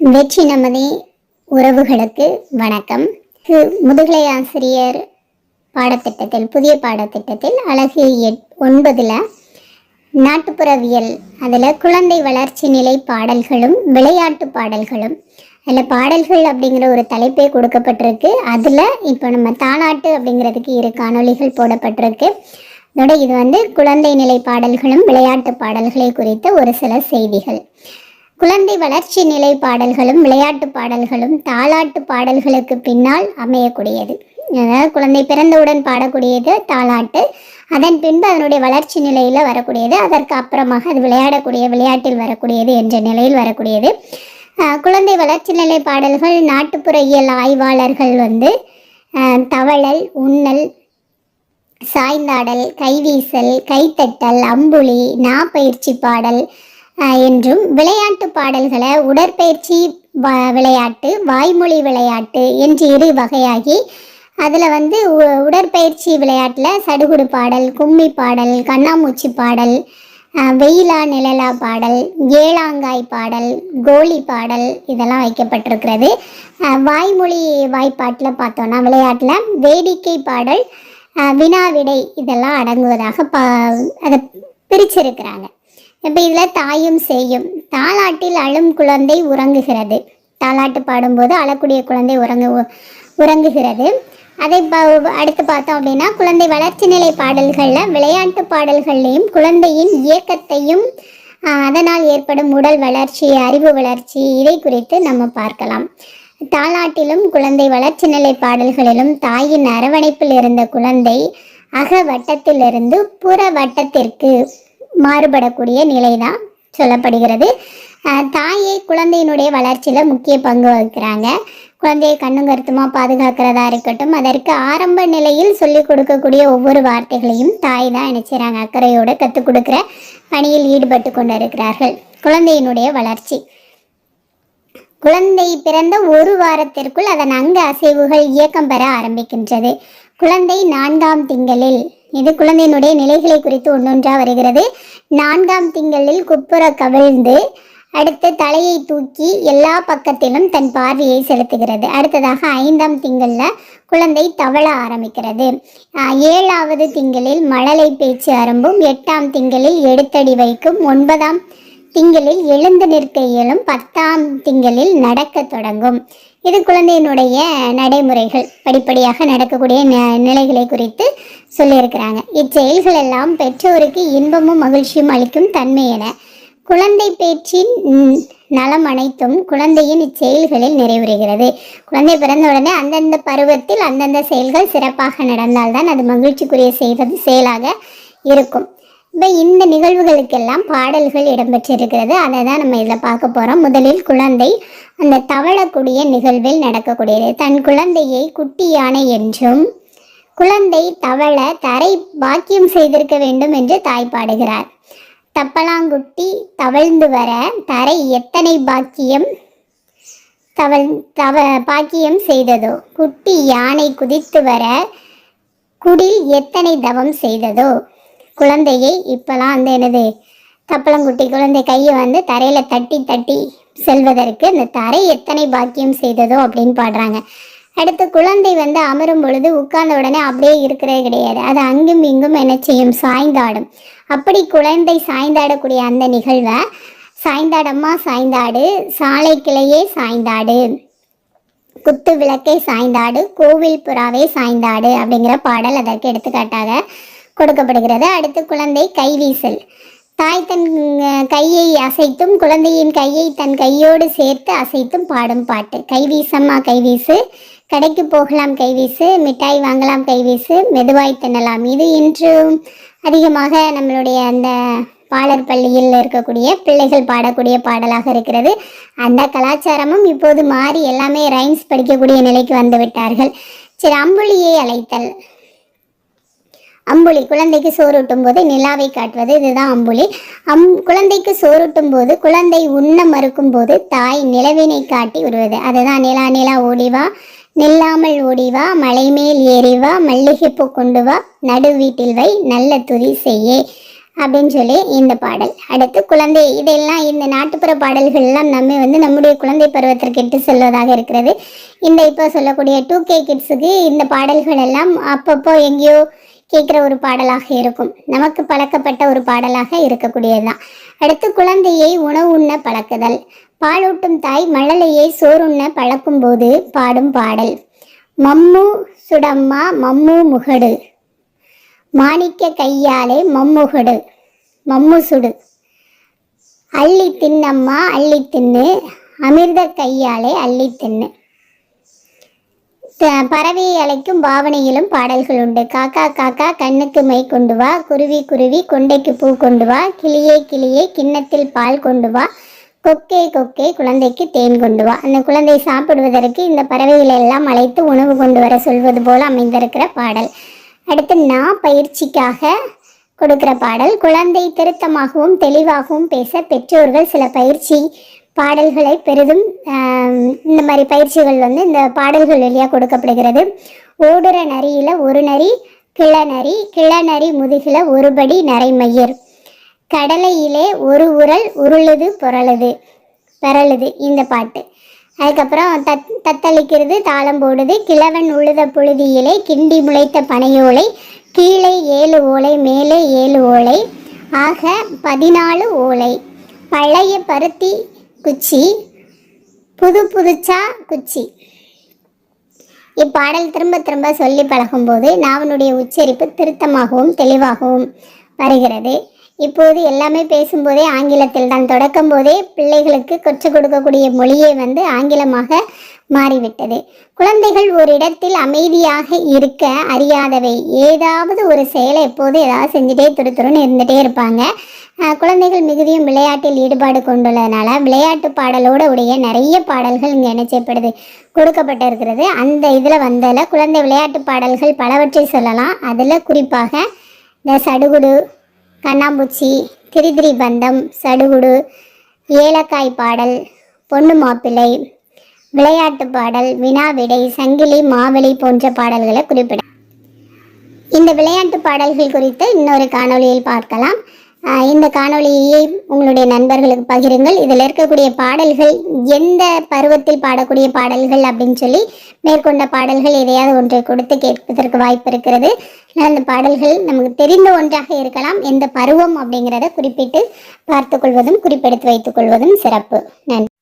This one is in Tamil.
வெற்றி நமதி உறவுகளுக்கு வணக்கம். முதுகலை ஆசிரியர் பாடத்திட்டத்தில் புதிய பாடத்திட்டத்தில் அழகு எட் ஒன்பதில் நாட்டுப்புறவியல் அதில் குழந்தை வளர்ச்சி நிலை பாடல்களும் விளையாட்டு பாடல்களும். அதில் பாடல்கள் அப்படிங்கிற ஒரு தலைப்பே கொடுக்கப்பட்டிருக்கு. அதில் இப்போ நம்ம தாலாட்டு அப்படிங்கிறதுக்கு இரு காணொளிகள் போடப்பட்டிருக்கு. அதோட இது வந்து குழந்தை நிலை பாடல்களும் விளையாட்டு பாடல்களை குறித்த ஒரு சில செய்திகள். குழந்தை வளர்ச்சி நிலை பாடல்களும் விளையாட்டு பாடல்களும் தாலாட்டு பாடல்களுக்கு பின்னால் அமையக்கூடியது. அதாவது குழந்தை பிறந்தவுடன் பாடக்கூடியது தாலாட்டு அதன் பின்பு அதனுடைய வளர்ச்சி நிலையில் வரக்கூடியது அதற்கு அப்புறமாக அது விளையாடக்கூடிய விளையாட்டில் வரக்கூடியது என்ற நிலையில் வரக்கூடியது. ஆஹ் குழந்தை வளர்ச்சி நிலை பாடல்கள் நாட்டுப்புற இயல் ஆய்வாளர்கள் வந்து ஆஹ் தவழல் உண்ணல் சாய்ந்தாடல் கைவீசல் கைத்தட்டல் அம்புலி நாப்பயிற்சி பாடல் என்றும் விளையாட்டு பாடல்களை உடற்பயிற்சி வ- விளையாட்டு வாய்மொழி விளையாட்டு என்று இரு வகையாகி அதில் வந்து உ- உடற்பயிற்சி விளையாட்டில் சடுகுடு பாடல் கும்மி பாடல் கண்ணாமூச்சி பாடல் வெயிலா நிழலா பாடல் ஏழாங்காய் பாடல் கோலி பாடல் இதெல்லாம் வைக்கப்பட்டிருக்கிறது. வாய்மொழி வாய்ப்பாட்டில் பார்த்தோன்னா விளையாட்டில் வேடிக்கை பாடல் வினா விடை இதெல்லாம் அடங்குவதாக பா அதை பிரிச்சிருக்கிறாங்க. இப்போ இதில் தாயும் செய்யும் தாலாட்டில் அழும் குழந்தை உறங்குகிறது. தாலாட்டு பாடும்போது அழக்கூடிய குழந்தை உறங்கு உறங்குகிறது. அதை ப- அடுத்து பார்த்தோம் அப்படின்னா குழந்தை வளர்ச்சி நிலை பாடல்களில் விளையாட்டு பாடல்கள்லையும் குழந்தையின் இயக்கத்தையும் அதனால் ஏற்படும் உடல் வளர்ச்சி அறிவு வளர்ச்சி இதை குறித்து நம்ம பார்க்கலாம். தாலாட்டிலும் குழந்தை வளர்ச்சி நிலை பாடல்களிலும் தாயின் அரவணைப்பில் இருந்த குழந்தை அக வட்டத்திலிருந்து புற வட்டத்திற்கு மாறுபடக்கூடிய நிலைதான் சொல்லப்படுகிறது. தாயை குழந்தையினுடைய வளர்ச்சியில் முக்கிய பங்கு வகிக்கிறாங்க. குழந்தையை கண்ணும் கருத்துமா பாதுகாக்கிறதா இருக்கட்டும் அதற்கு ஆரம்ப நிலையில் சொல்லிக் கொடுக்கக்கூடிய ஒவ்வொரு வார்த்தைகளையும் தாய் தான் என்ன அக்கறையோடு கற்றுக் கொடுக்குற பணியில் ஈடுபட்டு கொண்டு இருக்கிறார்கள் குழந்தையினுடைய வளர்ச்சி. குழந்தை பிறந்த ஒரு வாரத்திற்குள் அதன் அங்க அசைவுகள் இயக்கம் பெற ஆரம்பிக்கின்றது. குழந்தை நான்காம் திங்களில் இது குழந்தையினுடைய நிலைகளை குறித்து ஒன்றொன்றா வருகிறது. நான்காம் திங்களில் குப்புற கவிழ்ந்து அடுத்து தலையை தூக்கி எல்லா பக்கத்திலும் தன் பார்வையை செலுத்துகிறது. அடுத்ததாக ஐந்தாம் திங்களில் குழந்தை தவழ ஆரம்பிக்கிறது. ஆஹ் ஏழாவது திங்களில் மழலை பேச்சு அரம்பும் எட்டாம் திங்களில் எடுத்தடி வைக்கும் ஒன்பதாம் திங்களில் எழுந்து நிற்க இயலும் பத்தாம் திங்களில் நடக்கத் தொடங்கும். இது குழந்தையினுடைய நடைமுறைகள். படிப்படியாக நடக்கக்கூடிய ந- நிலைகளை குறித்து சொல்லியிருக்கிறாங்க. இச்செயல்கள் எல்லாம் பெற்றோருக்கு இன்பமும் மகிழ்ச்சியும் அளிக்கும் தன்மை என. குழந்தை பேச்சின் நலம் அனைத்தும் குழந்தையின் இச்செயல்களில் நிறைவுறுகிறது. குழந்தை பிறந்த உடனே அந்தந்த பருவத்தில் அந்தந்த செயல்கள் சிறப்பாக நடந்தால்தான் அது மகிழ்ச்சிக்குரிய செய்வது செயலாக இருக்கும். இப்போ இந்த நிகழ்வுகளுக்கெல்லாம் பாடல்கள் இடம்பெற்றிருக்கிறது. அதை தான் நம்ம இதில் பார்க்க போகிறோம் முதலில் குழந்தை அந்த தவழக்கூடிய நிகழ்வில் நடக்கக்கூடியது. தன் குழந்தையை குட்டி யானை என்றும் குழந்தை தவழ தரை பாக்கியம் செய்திருக்க வேண்டும் என்று தாய் பாடுகிறார். தப்பலாங்குட்டி தவழ்ந்து வர தரை எத்தனை பாக்கியம் தவள் தவ பாக்கியம் செய்ததோ? குட்டி யானை குதித்து வர குடில் எத்தனை தவம் செய்ததோ? குழந்தையை இப்போலாம் வந்து என்னது தப்பலங்குட்டி குழந்தை கையை வந்து தரையில் தட்டி தட்டி செல்வதற்கு இந்த தரை எத்தனை பாக்கியம் செய்ததோ அப்படின்னு பாடுறாங்க. அடுத்து குழந்தை வந்து அமரும் பொழுது உட்கார்ந்த உடனே அப்படியே இருக்கிறது கிடையாது. அது அங்கும் இங்கும் என்ன செய்யும்? சாய்ந்தாடும். அப்படி குழந்தை சாய்ந்தாடக்கூடிய அந்த நிகழ்வை சாய்ந்தாடம்மா சாய்ந்தாடு சாலை கிளையே சாய்ந்தாடு குத்து விளக்கை சாய்ந்தாடு கோவில் புறாவே சாய்ந்தாடு அப்படிங்கிற பாடல் அதற்கு எடுத்துக்காட்டாக கொடுக்கப்படுகிறது. அடுத்து குழந்தை கைவீசல். தாய் தன் கையை அசைத்தும் குழந்தையின் கையை தன் கையோடு சேர்த்து அசைத்தும் பாடும் பாட்டு. கைவீசம்மா கைவீசு. கடைக்கு போகலாம் கைவீசு. மிட்டாய் வாங்கலாம் கைவீசு. மெதுவாய் தின்னலாம். இது இன்றும் அதிகமாக நம்மளுடைய அந்த பாலர் பள்ளியில் இருக்கக்கூடிய பிள்ளைகள் பாடக்கூடிய பாடலாக இருக்கிறது. அந்த கலாச்சாரமும் இப்போது மாறி எல்லாமே ரைம்ஸ் படிக்கக்கூடிய நிலைக்கு வந்து விட்டார்கள். சரி அம்புலியை அழைத்தல். அம்புலி குழந்தைக்கு சோறூட்டும் போது நிலாவை காட்டுவது இதுதான் அம்புலி. அம் குழந்தைக்கு சோறூட்டும் போது குழந்தை உண்ண மறுக்கும் போது தாய் நிலவினை காட்டி வருவது அதுதான் நிலா நிலா ஓடிவா நில்லாமல் ஓடிவா மலை மேல் ஏறிவா மல்லிகைப்பூ கொண்டு வா. நடு வீட்டில் வை. நல்ல துதி செய்யே. அப்படின்னு சொல்லி இந்த பாடல். அடுத்து குழந்தை இதெல்லாம் இந்த நாட்டுப்புற பாடல்கள் எல்லாம் நம்ம வந்து நம்முடைய குழந்தை பருவத்திற்கு இட்டு செல்வதாக இருக்கிறது. இந்த இப்போ சொல்லக்கூடிய டூ கே கிட்ஸுக்கு இந்த பாடல்கள் எல்லாம் அப்பப்போ எங்கேயோ கேட்குற ஒரு பாடலாக இருக்கும். நமக்கு பழக்கப்பட்ட ஒரு பாடலாக இருக்கக்கூடியதுதான். அடுத்து குழந்தையை உணவு உண்ண பழக்குதல். பாலூட்டும் தாய் மழலையை சோறுண்ண பழக்கும் போது பாடும் பாடல். மம்மு சுடம்மா மம்மு முகடு. மாணிக்க கையாலே மம்முகடு மம்மு சுடு. அள்ளி தின்னம்மா அள்ளி தின்னு. அமிர்த கையாலே அள்ளி தின்னு. பறவை அழைக்கும் பாவனையிலும் பாடல்கள் உண்டு. காக்கா காக்கா கண்ணுக்கு மை கொண்டு வா. குருவி குருவி கொண்டைக்கு பூ கொண்டு வா. கிளியே கிளியே கிண்ணத்தில் பால் கொண்டு வா. கொக்கே கொக்கே குழந்தைக்கு தேன் கொண்டு வா. அந்த குழந்தை சாப்பிடுவதற்கு இந்த பறவைகளை எல்லாம் அழைத்து உணவு கொண்டு வர சொல்வது போல அமைந்திருக்கிற பாடல். அடுத்து நான் பயிற்சிக்காக கொடுக்கிற பாடல். குழந்தை திருத்தமாகவும் தெளிவாகவும் பேச பெற்றோர்கள் சில பயிற்சி பாடல்களை பெரிதும் இந்த மாதிரி பயிற்சிகள் வந்து இந்த பாடல்கள் வழியாக கொடுக்கப்படுகிறது. ஓடுற நரியில் ஒரு நரி கிளநரி கிளநரி முதுகில் ஒருபடி நரைமயிர். கடலையிலே ஒரு உரல் உருளுது புரளுது பெறலுது இந்த பாட்டு. அதுக்கப்புறம் தத் தத்தளிக்கிறது தாளம் போடுது கிழவன் உழுத புழுதியிலே கிண்டி முளைத்த பனையோலை கீழே ஏழு ஓலை மேலே ஏழு ஓலை ஆக பதினாலு ஓலை. பழைய பருத்தி குச்சி. புது புதுச்சா குச்சி. இப்பாடல் திரும்ப திரும்ப சொல்லி பழகும்போது நாவனுடைய உச்சரிப்பு திருத்தமாகவும் தெளிவாகவும் வருகிறது. இப்போது எல்லாமே பேசும்போதே ஆங்கிலத்தில் தான். தொடக்கம் போதே பிள்ளைகளுக்கு கற்றுக் கொடுக்கக்கூடிய மொழியே வந்து ஆங்கிலமாக மாறிவிட்டது. குழந்தைகள் ஒரு இடத்தில் அமைதியாக இருக்க அறியாதவை. ஏதாவது ஒரு செயலை எப்போது ஏதாவது செஞ்சுட்டே துருத்துருன்னு இருந்துகிட்டே இருப்பாங்க. குழந்தைகள் மிகுதியும் விளையாட்டில் ஈடுபாடு கொண்டுள்ளதுனால விளையாட்டு பாடலோட உடைய நிறைய பாடல்கள் இங்கே என்ன செய்யப்படுது கொடுக்கப்பட்டிருக்கிறது அந்த இதில் வந்ததில் குழந்தை விளையாட்டு பாடல்கள் பலவற்றை சொல்லலாம். அதில் குறிப்பாக இந்த சடுகுடு கண்ணாம்பூச்சி திரிதிரி பந்தம் சடுகுடு ஏலக்காய் பாடல் பொண்ணு மாப்பிள்ளை விளையாட்டு பாடல் வினா விடை சங்கிலி மாவெளி போன்ற பாடல்களை குறிப்பிட இந்த விளையாட்டு பாடல்கள் குறித்து இன்னொரு காணொளியில் பார்க்கலாம். இந்த காணொளியை உங்களுடைய நண்பர்களுக்கு பகிருங்கள். இதில் இருக்கக்கூடிய பாடல்கள் எந்த பருவத்தில் பாடக்கூடிய பாடல்கள் அப்படின்னு சொல்லி மேற்கொண்ட பாடல்கள் எதையாவது ஒன்றை கொடுத்து கேட்பதற்கு வாய்ப்பு இருக்கிறது. அந்த பாடல்கள் நமக்கு தெரிந்த ஒன்றாக இருக்கலாம். எந்த பருவம் அப்படிங்கிறத குறிப்பிட்டு பார்த்துக்கொள்வதும் குறிப்பெடுத்து வைத்துக் கொள்வதும் சிறப்பு. நன்றி.